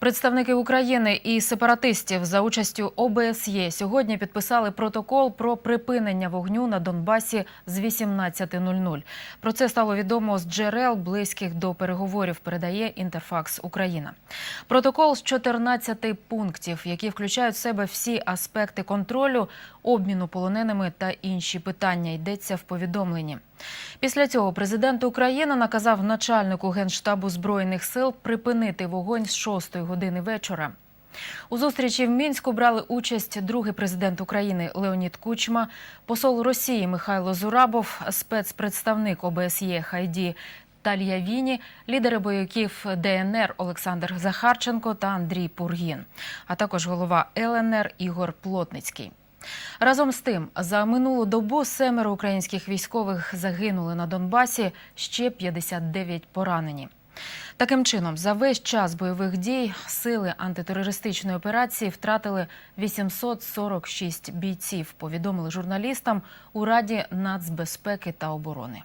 Представники України і сепаратистів за участю ОБСЄ сьогодні підписали протокол про припинення вогню на Донбасі з 18.00. Про це стало відомо з джерел, близьких до переговорів, передає Інтерфакс Україна. Протокол з 14 пунктів, які включають в себе всі аспекти контролю, обміну полоненими та інші питання, йдеться в повідомленні. Після цього президент України наказав начальнику генштабу збройних сил припинити вогонь з 6 години вечора. У зустрічі в мінську брали участь другий президент України Леонід Кучма, посол Росії Михайло Зурабов, спецпредставник ОБСЄ Хайді Тальявіні, лідери бойовиків ДНР Олександр Захарченко та Андрій Пургін, а також голова ЛНР Ігор Плотницький. Разом з тим, за минулу добу семеро українських військових загинули на Донбасі, ще 59 поранені. Таким чином, за весь час бойових дій сили антитерористичної операції втратили 846 бійців, повідомили журналістам у Раді нацбезпеки та оборони.